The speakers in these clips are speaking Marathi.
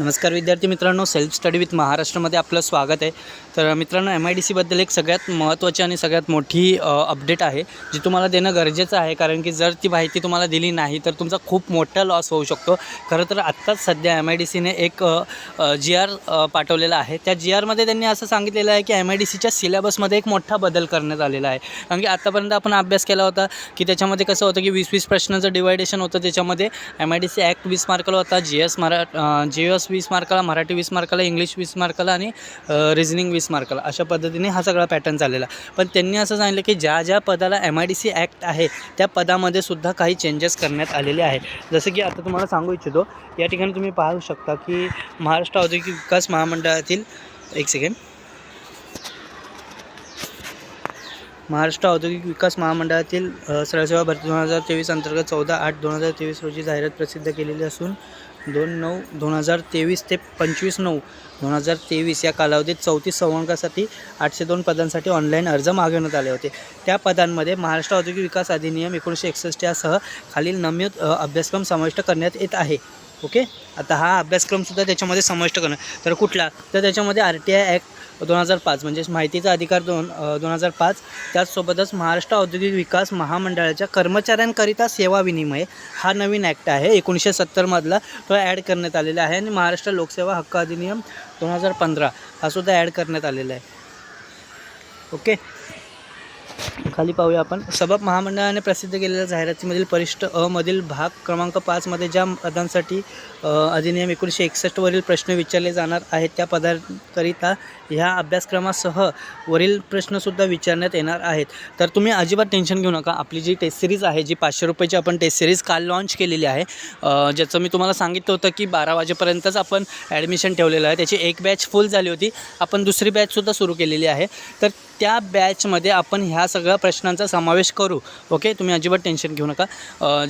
नमस्कार विद्यार्थी मित्रांनो सेल्फ स्टडी विथ महाराष्ट्रामध्ये आपलं स्वागत आहे. तर मित्रांनो एम आय डी सीबद्दल एक सगळ्यात महत्त्वाची आणि सगळ्यात मोठी अपडेट आहे जी तुम्हाला देणं गरजेचं आहे. कारण की जर ती माहिती तुम्हाला दिली नाही तर तुमचा खूप मोठा लॉस होऊ शकतो. खरं तर आत्ताच सध्या एम आय डी सीने एक जी आर पाठवलेला आहे. त्या जी आरमध्ये त्यांनी असं सांगितलेलं आहे की एम आय डी सीच्या सिलेबसमध्ये एक मोठा बदल करण्यात आलेला आहे. कारण की आत्तापर्यंत आपण अभ्यास केला होता की त्याच्यामध्ये कसं होतं की वीस वीस प्रश्नाचं डिवायडेशन होतं त्याच्यामध्ये. M I D C act वीस मार्कला होता जी एस मरा जी एस वीस मार्काला मराठी वीस मार्काला इंग्लिश वीस मार्काला आणि रिझनिंग वीस मार्काला. अशा पद्धतीने हा सगळा पॅटर्न चाललेला. पण त्यांनी असं सांगितलं की ज्या ज्या पदाला M I D C act आहे त्या पदामध्ये सुद्धा काही चेंजेस करण्यात आलेले आहेत. जसं की आता तुम्हाला सांगू इच्छितो या ठिकाणी तुम्ही पाहू शकता की महाराष्ट्र औद्योगिक विकास महामंडळातील एक सेकंड महाराष्ट्र औद्योगिक विकास महामंडळातील सरळसेवा भरती दोन हजार तेवीस अंतर्गत चौदा आठ दोन हजार तेवीस रोजी जाहिरात प्रसिद्ध केलेली असून दोन नऊ दोन हजार तेवीस ते पंचवीस नऊ दोन हजार तेवीस या कालावधीत चौतीस संवर्गासाठी आठशे दोन पदांसाठी ऑनलाईन अर्ज मागवण्यात आले होते. त्या पदांमध्ये महाराष्ट्र औद्योगिक विकास अधिनियम एकोणीसशे एकसष्ट यासह खालील नम्य अभ्यासक्रम समाविष्ट करण्यात येत आहे. ओके? आता हा अभ्यासक्रमसुद्धा त्याच्यामध्ये समाविष्ट करणं तर कुठला? तर त्याच्यामध्ये आर टी आय ॲक्ट दोन हजार पाच म्हणजेच माहितीचा अधिकार दोन दोन हजार पाच. त्याचसोबतच महाराष्ट्र औद्योगिक विकास महामंडळाच्या कर्मचाऱ्यांकरिता सेवा विनिमय हा नवीन ॲक्ट आहे. एकोणीसशे सत्तरमधला तो ॲड करण्यात आलेला आहे. आणि महाराष्ट्र लोकसेवा हक्क अधिनियम दोन हजार पंधरा हा सुद्धा ॲड करण्यात आलेला आहे. ओके? खाली पाहूया आपण. सबब महामंडळाने प्रसिद्ध केलेल्या जाहिरातीमधील परिष्ठ अ मधील भाग क्रमांक पाचमध्ये ज्या पदांसाठी अधिनियम एकोणीसशे एकसष्टवरील प्रश्न विचारले जाणार आहेत त्या पदांकरिता ह्या अभ्यासक्रमासह वरील प्रश्नसुद्धा विचारण्यात येणार आहेत. तर तुम्ही अजिबात टेन्शन घेऊ नका. आपली जी टेस्ट सिरीज आहे जी पाचशे रुपयाची आपण टेस्ट सिरीज काल लॉन्च केलेली आहे ज्याचं मी तुम्हाला सांगितलं होतं की बारा वाजेपर्यंतच आपण ॲडमिशन ठेवलेलं आहे. त्याची एक बॅच फुल झाली होती. आपण दुसरी बॅचसुद्धा सुरू केलेली आहे. तर त्या बॅचमध्ये आपण ह्या सगळ्या प्रश्नांचा समावेश करू. ओके तुम्ही अजिबात टेन्शन घेऊ नका.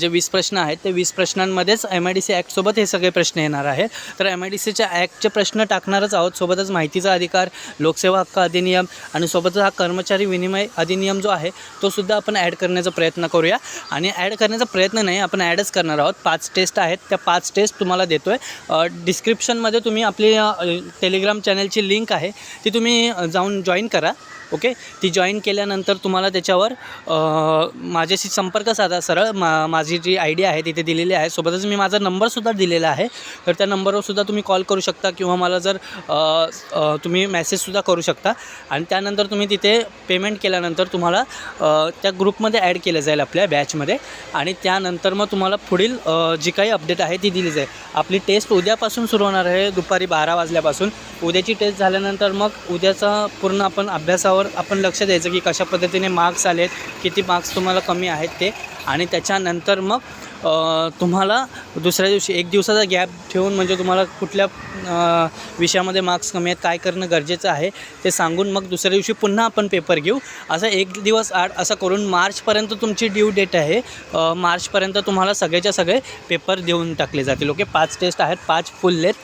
जे वीस प्रश्न आहेत ते वीस प्रश्नांमध्येच एम आय डी सी ॲक्टसोबत हे सगळे प्रश्न येणार आहेत. तर एम आय डी सीच्या ॲक्टचे प्रश्न टाकणारच आहोत. सोबतच माहितीचा अधिकार लोकसेवा हक्क अधिनियम आणि सोबतच हा कर्मचारी विनिमय अधिनियम जो आहे तो सुद्धा आपण ॲड करण्याचा प्रयत्न करूया. आणि ॲड करण्याचा प्रयत्न नाही आपण ॲडच करणार आहोत. पाच टेस्ट आहेत. त्या पाच टेस्ट तुम्हाला देतो आहे डिस्क्रिप्शनमध्ये तुम्ही आपली टेलिग्राम चॅनलची लिंक आहे. ती तुम्ही जाऊन जॉईन करा. ओके? ती जॉईन केल्यानंतर तुम्हाला त्याच्यावर माझ्याशी संपर्क साधा सरळ. मा माझी जी आय डी आहे तिथे दिलेली आहे. सोबतच मी माझा नंबरसुद्धा दिलेला आहे. तर त्या नंबरवर सुद्धा तुम्ही कॉल करू शकता किंवा मला जर तुम्ही मेसेजसुद्धा करू शकता. आणि त्यानंतर तुम्ही तिथे पेमेंट केल्यानंतर तुम्हाला त्या ग्रुपमध्ये ॲड केलं जाईल आपल्या बॅचमध्ये आणि त्यानंतर मग तुम्हाला पुढील जी काही अपडेट आहे ती दिली जाईल. आपली टेस्ट उद्यापासून सुरू होणार आहे दुपारी बारा वाजल्यापासून. उद्याची टेस्ट झाल्यानंतर मग उद्याचा पूर्ण आपण अभ्यासावर आपण लक्ष द्यायचं की कशा पद्धतीने मार्क्स आलेत किती मार्क्स तुम्हाला कमी आहेत ते. आणि त्याच्यानंतर मग तुम्हाला दुसऱ्या दिवशी एक दिवसाचा गॅप ठेवून म्हणजे तुम्हाला कुठल्या विषयामध्ये मार्क्स कमी आहेत काय करणं गरजेचं आहे ते सांगून मग दुसऱ्या दिवशी पुन्हा आपण पेपर घेऊ. असं एक दिवस आठ असं करून मार्चपर्यंत तुमची ड्यू डेट आहे. मार्चपर्यंत तुम्हाला सगळेच्या सगळे पेपर देऊन टाकले जातील. ओके पाच टेस्ट आहेत पाच फुल आहेत.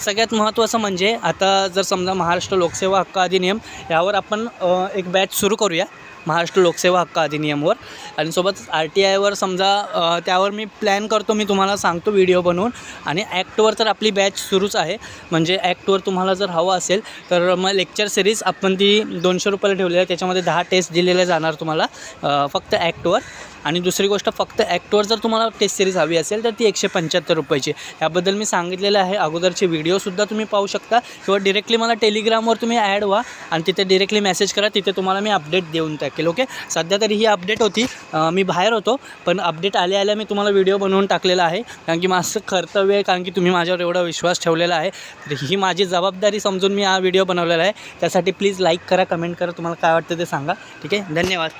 सगळ्यात महत्त्वाचं म्हणजे आता जर समजा महाराष्ट्र लोकसेवा हक्क अधिनियम यावर आपण एक बॅच सुरू करूया. महाराष्ट्र लोकसेवा हक्क अधिनियमवर. आणि सोबत आर टी आयवर समजा त्यावर मी प्लॅन करतो मी तुम्हाला सांगतो व्हिडिओ बनवून. आणि ॲक्टवर तर आपली बॅच सुरूच आहे. म्हणजे ॲक्टवर तुम्हाला जर हवं असेल तर मग लेक्चर सिरीज आपण ती दोनशे रुपयाला ठेवलेली आहे. त्याच्यामध्ये दहा टेस्ट दिलेल्या जाणार तुम्हाला फक्त ॲक्टवर आणि दुसरी गोष्ट फक्त ॲक्टवर जर तुम्हाला टेस्ट सिरीज हवी असेल तर ती एकशे पंच्याहत्तर रुपयाची. याबद्दल मी सांगितलेलं आहे. अगोदरचे व्हिडिओसुद्धा तुम्ही पाहू शकता. किंवा डिरेक्टली मला टेलिग्रामवर तुम्ही ॲड व्हा. आणि तिथे डिरेक्टली मेसेज करा. तिथे तुम्हाला मी अपडेट देऊन टाकेल ओके? सध्या तरी ही अपडेट होती. मी बाहेर होतो पण अपडेट आल्या आल्या मी तुम्हाला व्हिडिओ बनवून टाकलेला आहे. कारण की माझं कर्तव्य आहे कारण की तुम्ही माझ्यावर एवढा विश्वास ठेवलेला आहे. तर ही माझी जबाबदारी समजून मी हा व्हिडिओ बनवलेला आहे. त्यासाठी प्लीज लाईक करा कमेंट करा तुम्हाला काय वाटतं ते सांगा. ठीक आहे? धन्यवाद.